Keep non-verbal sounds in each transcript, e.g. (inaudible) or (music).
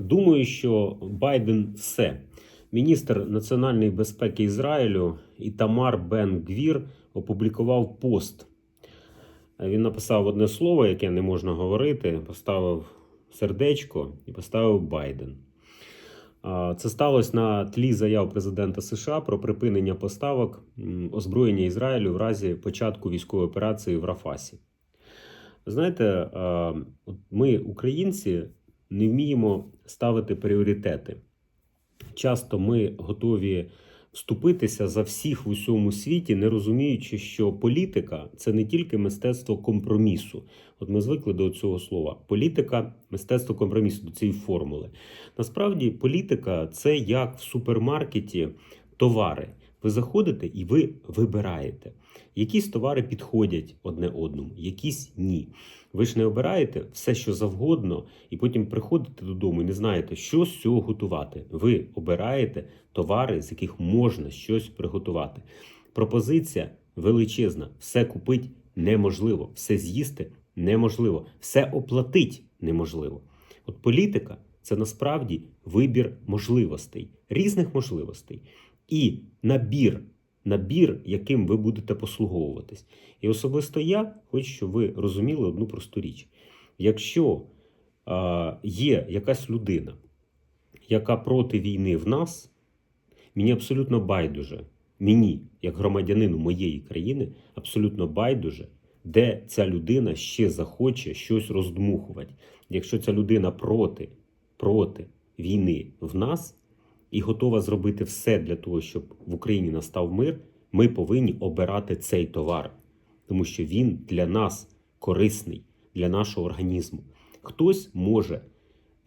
Думаю, що Байден все. Міністр національної безпеки Ізраїлю Ітамар Бен Гвір опублікував пост. Він написав одне слово, яке не можна говорити, поставив сердечко і поставив Байден. Це сталося на тлі заяв президента США про припинення поставок озброєння Ізраїлю в разі початку військової операції в Рафасі. Знаєте, ми, українці, не вміємо ставити пріоритети. Часто ми готові вступитися за всіх в усьому світі, не розуміючи, що політика це не тільки мистецтво компромісу. От ми звикли до цього слова. Політика, мистецтво компромісу, до цієї формули. Насправді, політика це як в супермаркеті товари. Ви заходите і ви вибираєте. Якісь товари підходять одне одному, якісь ні. Ви ж не обираєте все, що завгодно, і потім приходите додому і не знаєте, що з цього готувати. Ви обираєте товари, з яких можна щось приготувати. Пропозиція величезна, все купить неможливо, все з'їсти неможливо, все оплатить неможливо. От політика це насправді вибір можливостей, різних можливостей і набір, набір, яким ви будете послуговуватись. І особисто я хочу, щоб ви розуміли одну просту річ: якщо е, є якась людина, яка проти війни в нас, мені абсолютно байдуже, мені, як громадянину моєї країни, абсолютно байдуже, де ця людина ще захоче щось роздмухувати. Якщо ця людина проти, проти війни в нас і готова зробити все для того, щоб в Україні настав мир, ми повинні обирати цей товар, тому що він для нас корисний, для нашого організму. Хтось може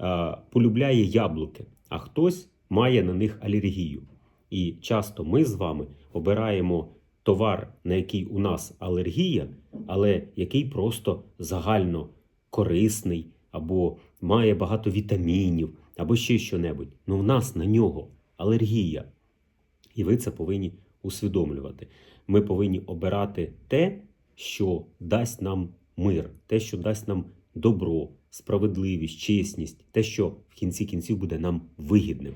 е, полюбляє яблуки, а хтось має на них алергію. І часто ми з вами обираємо товар, на який у нас алергія, але який просто загально корисний, або має багато вітамінів, або ще що-небудь. Ну в нас на нього алергія. І ви це повинні усвідомлювати. Ми повинні обирати те, що дасть нам мир, те, що дасть нам добро, справедливість, чесність, те, що в кінці кінців буде нам вигідним.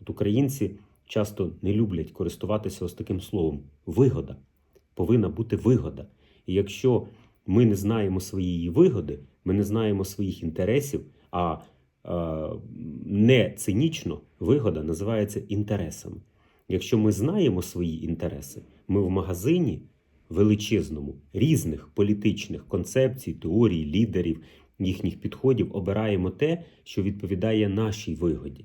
От українці часто не люблять користуватися ось таким словом. Вигода. Повинна бути вигода. І якщо ми не знаємо своєї вигоди, ми не знаємо своїх інтересів, а не цинічно вигода називається інтересами. Якщо ми знаємо свої інтереси, ми в магазині величезному різних політичних концепцій, теорій, лідерів, їхніх підходів обираємо те, що відповідає нашій вигоді,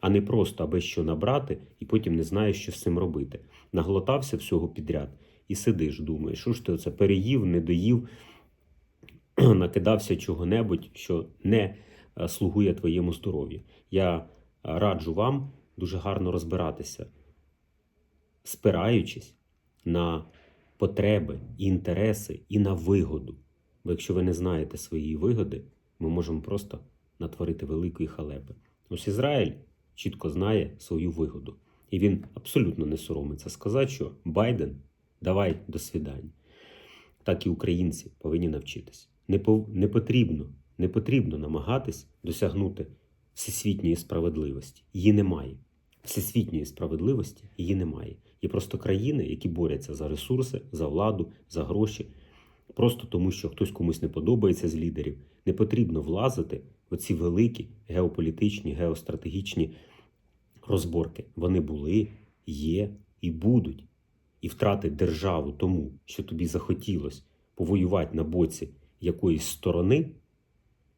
а не просто аби що набрати і потім не знаєш, що з цим робити. Наглотався всього підряд і сидиш, думаєш, що ж ти оце переїв, не доїв, (clears throat) накидався чого-небудь, що не е, слугує твоєму здоров'ю. Я е, раджу вам дуже гарно розбиратися, спираючись на потреби, інтереси і на вигоду. Бо якщо ви не знаєте своєї вигоди, ми можемо просто натворити великої халепи. Ось Ізраїль чітко знає свою вигоду. І він абсолютно не соромиться сказати, що Байден, давай до свідання. Так і українці повинні навчитись. Не, пов... не потрібно, не потрібно намагатись досягнути всесвітньої справедливості. Її немає. Всесвітньої справедливості її немає. Є просто країни, які борються за ресурси, за владу, за гроші. Просто тому, що хтось комусь не подобається з лідерів. Не потрібно влазити в ці великі геополітичні, геостратегічні розборки. Вони були, є і будуть. І втратити державу тому, що тобі захотілось повоювати на боці якоїсь сторони,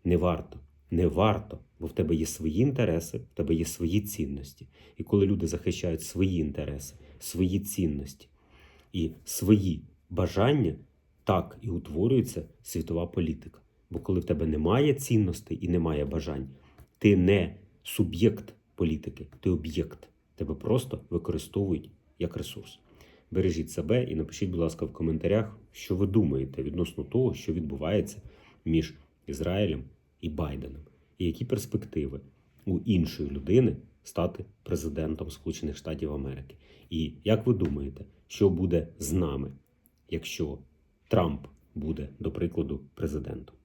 не варто. Не варто, бо в тебе є свої інтереси, в тебе є свої цінності. І коли люди захищають свої інтереси, свої цінності і свої бажання, так і утворюється світова політика. Бо коли в тебе немає цінностей і немає бажань, ти не суб'єкт політики, ти об'єкт. Тебе просто використовують як ресурс. Бережіть себе і напишіть, будь ласка, в коментарях, що ви думаєте відносно того, що відбувається між Ізраїлем і Байденом, і які перспективи у іншої людини стати президентом Сполучених Штатів Америки. І як ви думаєте, що буде з нами, якщо Трамп буде, до прикладу, президентом?